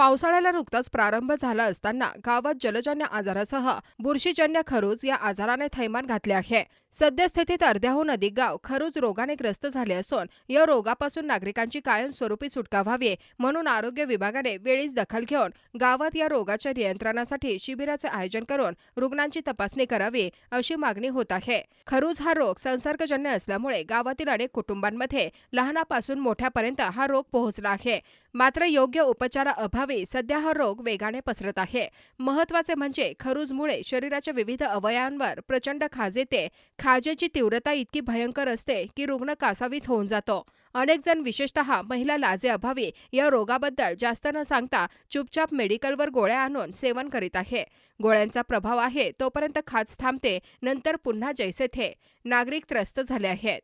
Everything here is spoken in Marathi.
पावसाळ्याला नुकताच प्रारंभ झाला असताना गावात जलजन्य आजारासह बुरशीजन्य खरूज या आजाराने थैमान घातले आहे. सद्यस्थितीत अर्ध्याहून अधिक गाव खरूज रोगाने ग्रस्त झाले असून या रोगापासून नागरिकांची कायमस्वरूपी सुटका व्हावी म्हणून आरोग्य विभागाने वेळीच दखल घेऊन गावात या रोगाच्या नियंत्रणासाठी शिबिराचे आयोजन करून रुग्णांची तपासणी करावी अशी मागणी होत आहे. खरूज हा रोग संसर्गजन्य असल्यामुळे गावातील अनेक कुटुंबांमध्ये लहानापासून मोठ्यापर्यंत हा रोग पोहोचला आहे. मात्र योग्य उपचाराअभावी सध्या हा रोग वेगाने पसरत आहे. महत्त्वाचे म्हणजे खरूजमुळे शरीराच्या विविध अवयवांवर प्रचंड खाज येते. खाजेची तीव्रता इतकी भयंकर असते की रुग्ण कासावीस होऊन जातो. अनेक जण विशेषतः महिला लाजे अभावी या रोगाबद्दल जास्त न सांगता चुपचाप मेडिकलवर गोळ्या आणून सेवन करीत आहे. गोळ्यांचा प्रभाव आहे तोपर्यंत खाज थांबते नंतर पुन्हा जैसे थे. नागरिक त्रस्त झाले आहेत.